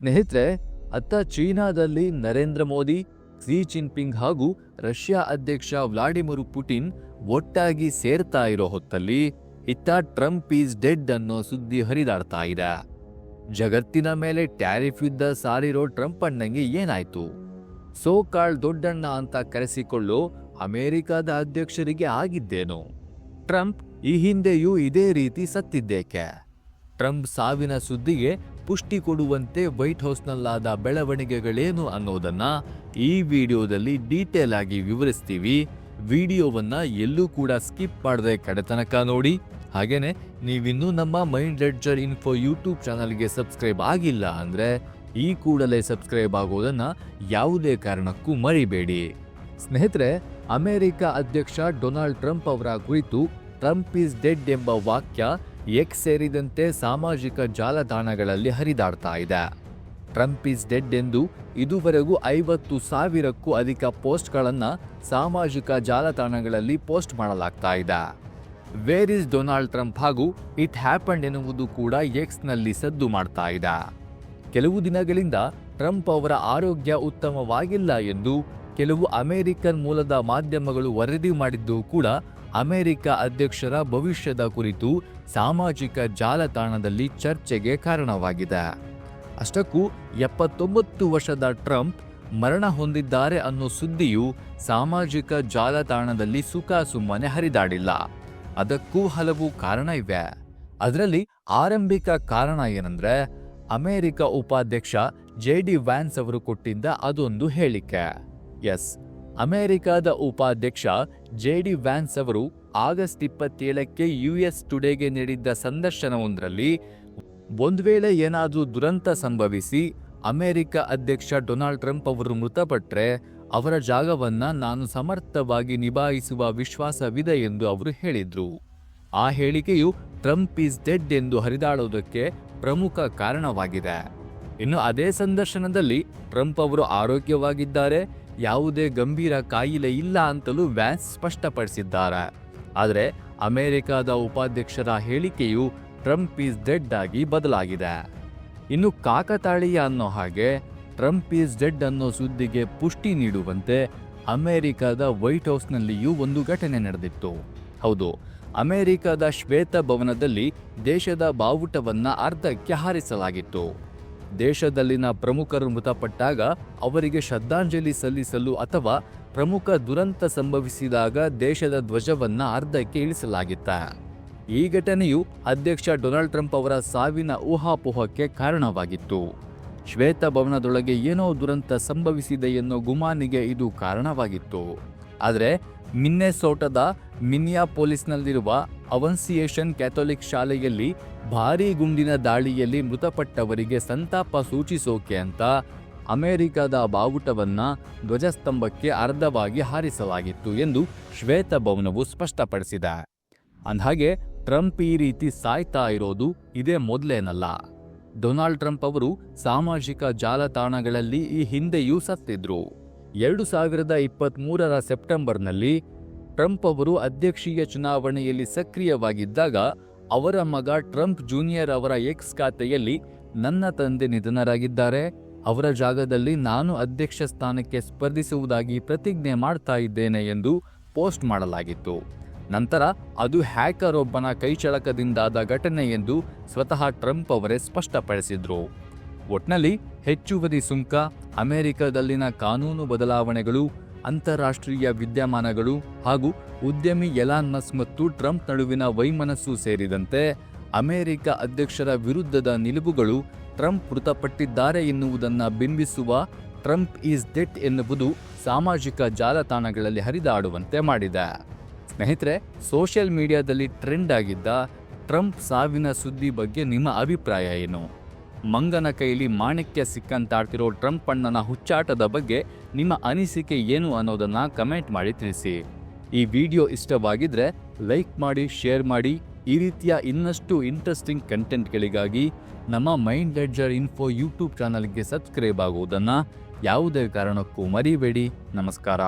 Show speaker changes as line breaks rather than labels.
ಸ್ನೇಹಿತರೆ, ಅತ್ತ ಚೀನಾದಲ್ಲಿ ನರೇಂದ್ರ ಮೋದಿ ಕ್ಸಿ ಜಿನ್ಪಿಂಗ್ ಹಾಗೂ ರಷ್ಯಾ ಅಧ್ಯಕ್ಷ ವ್ಲಾಡಿಮಿರ್ ಪುಟಿನ್ ಒಟ್ಟಾಗಿ ಸೇರ್ತಾ ಇರೋ ಹೊತ್ತಲ್ಲಿ ಇತ್ತ ಟ್ರಂಪ್ ಈಸ್ ಡೆಡ್ ಅನ್ನೋ ಸುದ್ದಿ ಹರಿದಾಡ್ತಾ ಇದೆ. ಜಗತ್ತಿನ ಮೇಲೆ ಟ್ಯಾರಿಫ್ ಯುದ್ಧ ಸಾರಿರೋ ಟ್ರಂಪ್ ಅಣ್ಣಂಗೆ ಏನಾಯ್ತು? ಸೋ ಕಾಳ್ ದೊಡ್ಡಣ್ಣ ಅಂತ ಕರೆಸಿಕೊಳ್ಳೋ ಅಮೆರಿಕದ ಅಧ್ಯಕ್ಷರಿಗೆ ಆಗಿದ್ದೇನು? ಟ್ರಂಪ್ ಈ ಹಿಂದೆಯೂ ಇದೇ ರೀತಿ ಸತ್ತಿದ್ದೇಕೆ? ಟ್ರಂಪ್ ಸಾವಿನ ಸುದ್ದಿಗೆ ಪುಷ್ಟಿ ಕೊಡುವಂತೆ ವೈಟ್ ಹೌಸ್ನಲ್ಲಾದ ಬೆಳವಣಿಗೆಗಳೇನು ಅನ್ನೋದನ್ನ ಈ ವಿಡಿಯೋದಲ್ಲಿ ಡೀಟೇಲ್ ಆಗಿ ವಿವರಿಸ್ತೀವಿ. ವಿಡಿಯೋವನ್ನ ಎಲ್ಲೂ ಕೂಡ ಸ್ಕಿಪ್ ಮಾಡದೆ ಕಡೆತನಕ ನೋಡಿ. ಹಾಗೇನೆ, ನೀವಿನ್ನೂ ನಮ್ಮ ಮೈಂಡ್ ಲೆಡ್ಜರ್ ಇನ್ಫೋ ಯೂಟ್ಯೂಬ್ ಚಾನಲ್ಗೆ ಸಬ್ಸ್ಕ್ರೈಬ್ ಆಗಿಲ್ಲ ಅಂದ್ರೆ ಈ ಕೂಡಲೇ ಸಬ್ಸ್ಕ್ರೈಬ್ ಆಗೋದನ್ನ ಯಾವುದೇ ಕಾರಣಕ್ಕೂ ಮರಿಬೇಡಿ. ಸ್ನೇಹಿತರೆ, ಅಮೆರಿಕ ಅಧ್ಯಕ್ಷ ಡೊನಾಲ್ಡ್ ಟ್ರಂಪ್ ಅವರ ಕುರಿತು ಟ್ರಂಪ್ ಈಸ್ ಡೆಡ್ ಎಂಬ ವಾಕ್ಯ ಎಕ್ಸ್ ಸೇರಿದಂತೆ ಸಾಮಾಜಿಕ ಜಾಲತಾಣಗಳಲ್ಲಿ ಹರಿದಾಡ್ತಾ ಇದೆ. ಟ್ರಂಪ್ ಈಸ್ ಡೆಡ್ ಎಂದು ಇದುವರೆಗೂ ಐವತ್ತು ಸಾವಿರಕ್ಕೂ ಅಧಿಕ ಪೋಸ್ಟ್ಗಳನ್ನು ಸಾಮಾಜಿಕ ಜಾಲತಾಣಗಳಲ್ಲಿ ಪೋಸ್ಟ್ ಮಾಡಲಾಗ್ತಾ ಇದೆ. ವೇರ್ ಇಸ್ ಡೊನಾಲ್ಡ್ ಟ್ರಂಪ್ ಹಾಗೂ ಇಟ್ ಹ್ಯಾಪಂಡ್ ಎನ್ನುವುದು ಕೂಡ ಎಕ್ಸ್ನಲ್ಲಿ ಸದ್ದು ಮಾಡ್ತಾ ಇದೆ. ಕೆಲವು ದಿನಗಳಿಂದ ಟ್ರಂಪ್ ಅವರ ಆರೋಗ್ಯ ಉತ್ತಮವಾಗಿಲ್ಲ ಎಂದು ಕೆಲವು ಅಮೆರಿಕನ್ ಮೂಲದ ಮಾಧ್ಯಮಗಳು ವರದಿ ಮಾಡಿದ್ದು ಕೂಡ ಅಮೆರಿಕ ಅಧ್ಯಕ್ಷರ ಭವಿಷ್ಯದ ಕುರಿತು ಸಾಮಾಜಿಕ ಜಾಲತಾಣದಲ್ಲಿ ಚರ್ಚೆಗೆ ಕಾರಣವಾಗಿದೆ. ಅಷ್ಟಕ್ಕೂ ಎಪ್ಪತ್ತೊಂಬತ್ತು ವರ್ಷದ ಟ್ರಂಪ್ ಮರಣ ಹೊಂದಿದ್ದಾರೆ ಅನ್ನೋ ಸುದ್ದಿಯು ಸಾಮಾಜಿಕ ಜಾಲತಾಣದಲ್ಲಿ ಸುಖ ಸುಮ್ಮನೆ ಹರಿದಾಡಿಲ್ಲ. ಅದಕ್ಕೂ ಹಲವು ಕಾರಣ ಇವೆ. ಅದರಲ್ಲಿ ಆರಂಭಿಕ ಕಾರಣ ಏನಂದ್ರೆ ಅಮೆರಿಕ ಉಪಾಧ್ಯಕ್ಷ ಜೆ ಡಿ ವ್ಯಾನ್ಸ್ ಅವರು ಕೊಟ್ಟಿದ್ದ ಅದೊಂದು ಹೇಳಿಕೆ. ಎಸ್. ಅಮೆರಿಕದ ಉಪಾಧ್ಯಕ್ಷ ಜೆ ಡಿ ವ್ಯಾನ್ಸ್ ಅವರು ಆಗಸ್ಟ್ ಇಪ್ಪತ್ತೇಳಕ್ಕೆ ಯುಎಸ್ ಟುಡೇಗೆ ನೀಡಿದ್ದ ಸಂದರ್ಶನವೊಂದರಲ್ಲಿ, ಒಂದು ವೇಳೆ ಏನಾದರೂ ದುರಂತ ಸಂಭವಿಸಿ ಅಮೆರಿಕ ಅಧ್ಯಕ್ಷ ಡೊನಾಲ್ಡ್ ಟ್ರಂಪ್ ಅವರು ಮೃತಪಟ್ಟರೆ ಅವರ ಜಾಗವನ್ನು ನಾನು ಸಮರ್ಥವಾಗಿ ನಿಭಾಯಿಸುವ ವಿಶ್ವಾಸವಿದೆ ಎಂದು ಅವರು ಹೇಳಿದರು. ಆ ಹೇಳಿಕೆಯು ಟ್ರಂಪ್ ಈಸ್ ಡೆಡ್ ಎಂದು ಹರಿದಾಡುವುದಕ್ಕೆ ಪ್ರಮುಖ ಕಾರಣವಾಗಿದೆ. ಇನ್ನು ಅದೇ ಸಂದರ್ಶನದಲ್ಲಿ ಟ್ರಂಪ್ ಅವರು ಆರೋಗ್ಯವಾಗಿದ್ದಾರೆ ಯಾವುದೇ ಗಂಭೀರ ಕಾಯಿಲೆ ಇಲ್ಲ ಅಂತಲೂ ವ್ಯಾನ್ಸ್ ಸ್ಪಷ್ಟಪಡಿಸಿದ್ದಾರೆ. ಆದರೆ ಅಮೆರಿಕದ ಉಪಾಧ್ಯಕ್ಷರ ಹೇಳಿಕೆಯು ಟ್ರಂಪ್ ಈಸ್ ಡೆಡ್ ಆಗಿ ಬದಲಾಗಿದೆ. ಇನ್ನು ಕಾಕತಾಳೀಯ ಅನ್ನೋ ಹಾಗೆ ಟ್ರಂಪ್ ಈಸ್ ಡೆಡ್ ಅನ್ನೋ ಸುದ್ದಿಗೆ ಪುಷ್ಟಿ ನೀಡುವಂತೆ ಅಮೆರಿಕದ ವೈಟ್ ಹೌಸ್ನಲ್ಲಿಯೂ ಒಂದು ಘಟನೆ ನಡೆದಿತ್ತು. ಹೌದು, ಅಮೆರಿಕದ ಶ್ವೇತ ಭವನದಲ್ಲಿ ದೇಶದ ಬಾವುಟವನ್ನು ಅರ್ಧಕ್ಕೆ ಹಾರಿಸಲಾಗಿತ್ತು. ದೇಶದಲ್ಲಿನ ಪ್ರಮುಖರು ಮೃತಪಟ್ಟಾಗ ಅವರಿಗೆ ಶ್ರದ್ಧಾಂಜಲಿ ಸಲ್ಲಿಸಲು ಅಥವಾ ಪ್ರಮುಖ ದುರಂತ ಸಂಭವಿಸಿದಾಗ ದೇಶದ ಧ್ವಜವನ್ನು ಅರ್ಧಕ್ಕೆ ಇಳಿಸಲಾಗಿತ್ತ. ಈ ಘಟನೆಯು ಅಧ್ಯಕ್ಷ ಡೊನಾಲ್ಡ್ ಟ್ರಂಪ್ ಅವರ ಸಾವಿನ ಊಹಾಪೋಹಕ್ಕೆ ಕಾರಣವಾಗಿತ್ತು. ಶ್ವೇತ ಭವನದೊಳಗೆ ಏನೋ ದುರಂತ ಸಂಭವಿಸಿದೆ ಎನ್ನೋ ಗುಮಾನಿಗೆ ಇದು ಕಾರಣವಾಗಿತ್ತು. ಆದರೆ ಮಿನ್ನೆಸೋಟದ ಮಿನಿಯಾ ಪೊಲೀಸ್ನಲ್ಲಿರುವ ಅವನ್ಸಿಯೇಷನ್ ಕ್ಯಾಥೋಲಿಕ್ ಶಾಲೆಯಲ್ಲಿ ಭಾರೀ ಗುಂಡಿನ ದಾಳಿಯಲ್ಲಿ ಮೃತಪಟ್ಟವರಿಗೆ ಸಂತಾಪ ಸೂಚಿಸೋಕೆ ಅಂತ ಅಮೆರಿಕದ ಬಾವುಟವನ್ನು ಧ್ವಜಸ್ತಂಭಕ್ಕೆ ಅರ್ಧವಾಗಿ ಹಾರಿಸಲಾಗಿತ್ತು ಎಂದು ಶ್ವೇತಭವನವು ಸ್ಪಷ್ಟಪಡಿಸಿದೆ. ಅಂದಹಾಗೆ, ಟ್ರಂಪ್ ಈ ರೀತಿ ಸಾಯ್ತಾ ಇರೋದು ಇದೇ ಮೊದಲೇನಲ್ಲ. ಡೊನಾಲ್ಡ್ ಟ್ರಂಪ್ ಅವರು ಸಾಮಾಜಿಕ ಜಾಲತಾಣಗಳಲ್ಲಿ ಈ ಹಿಂದೆಯೂ ಸತ್ತಿದ್ರು. ಎರಡು ಸಾವಿರದ ಇಪ್ಪತ್ತ್ಮೂರರ ಸೆಪ್ಟೆಂಬರ್ನಲ್ಲಿ ಟ್ರಂಪ್ ಅವರು ಅಧ್ಯಕ್ಷೀಯ ಚುನಾವಣೆಯಲ್ಲಿ ಸಕ್ರಿಯವಾಗಿದ್ದಾಗ ಅವರ ಮಗ ಟ್ರಂಪ್ ಜೂನಿಯರ್ ಅವರ ಎಕ್ಸ್ ಖಾತೆಯಲ್ಲಿ ನನ್ನ ತಂದೆ ನಿಧನರಾಗಿದ್ದಾರೆ. ಅವರ ಜಾಗದಲ್ಲಿ ನಾನು ಅಧ್ಯಕ್ಷ ಸ್ಥಾನಕ್ಕೆ ಸ್ಪರ್ಧಿಸುವುದಾಗಿ ಪ್ರತಿಜ್ಞೆ ಮಾಡ್ತಾ ಇದ್ದೇನೆ ಎಂದು ಪೋಸ್ಟ್ ಮಾಡಲಾಗಿತ್ತು. ನಂತರ ಅದು ಹ್ಯಾಕರ್ ಒಬ್ಬನ ಕೈಚಳಕದಿಂದಾದ ಘಟನೆ ಎಂದು ಸ್ವತಃ ಟ್ರಂಪ್ ಅವರೇ ಸ್ಪಷ್ಟಪಡಿಸಿದ್ರು. ಒಟ್ನಲ್ಲಿ ಹೆಚ್ಚುವರಿ ಸುಂಕ, ಅಮೆರಿಕದಲ್ಲಿನ ಕಾನೂನು ಬದಲಾವಣೆಗಳು ಅಂತಾರಾಷ್ಟ್ರೀಯ ವಿದ್ಯಮಾನಗಳು ಹಾಗೂ ಉದ್ಯಮಿ ಎಲಾನ್ ಮಸ್ ಮತ್ತು ಟ್ರಂಪ್ ನಡುವಿನ ವೈಮನಸ್ಸು ಸೇರಿದಂತೆ ಅಮೆರಿಕ ಅಧ್ಯಕ್ಷರ ವಿರುದ್ಧದ ನಿಲುವುಗಳು ಟ್ರಂಪ್ ಮೃತಪಟ್ಟಿದ್ದಾರೆ ಎನ್ನುವುದನ್ನು ಬಿಂಬಿಸುವ ಟ್ರಂಪ್ ಈಸ್ ಡೆಟ್ ಎನ್ನುವುದು ಸಾಮಾಜಿಕ ಜಾಲತಾಣಗಳಲ್ಲಿ ಹರಿದಾಡುವಂತೆ ಮಾಡಿದೆ. ಸ್ನೇಹಿತರೆ, ಸೋಷಿಯಲ್ ಮೀಡಿಯಾದಲ್ಲಿ ಟ್ರೆಂಡ್ ಆಗಿದ್ದ ಟ್ರಂಪ್ ಸಾವಿನ ಸುದ್ದಿ ಬಗ್ಗೆ ನಿಮ್ಮ ಅಭಿಪ್ರಾಯ ಏನು? ಮಂಗನ ಕೈಲಿ ಮಾಣಿಕ್ಯ ಸಿಕ್ಕಂತಾಡ್ತಿರೋ ಟ್ರಂಪ್ ಅಣ್ಣನ ಹುಚ್ಚಾಟದ ಬಗ್ಗೆ ನಿಮ್ಮ ಅನಿಸಿಕೆ ಏನು ಅನ್ನೋದನ್ನ ಕಮೆಂಟ್ ಮಾಡಿ ತಿಳಿಸಿ. ಈ ವಿಡಿಯೋ ಇಷ್ಟವಾಗಿದ್ರೆ ಲೈಕ್ ಮಾಡಿ, ಶೇರ್ ಮಾಡಿ. ಈ ರೀತಿಯ ಇನ್ನಷ್ಟು ಇಂಟ್ರೆಸ್ಟಿಂಗ್ ಕಂಟೆಂಟ್ಗಳಿಗಾಗಿ ನಮ್ಮ ಮೈಂಡ್ ಲೆಡ್ಜರ್ ಇನ್ಫೋ ಯೂಟ್ಯೂಬ್ ಚಾನಲ್ಗೆ ಸಬ್ಸ್ಕ್ರೈಬ್ ಆಗುವುದನ್ನು ಯಾವುದೇ ಕಾರಣಕ್ಕೂ ಮರಿಬೇಡಿ. ನಮಸ್ಕಾರ.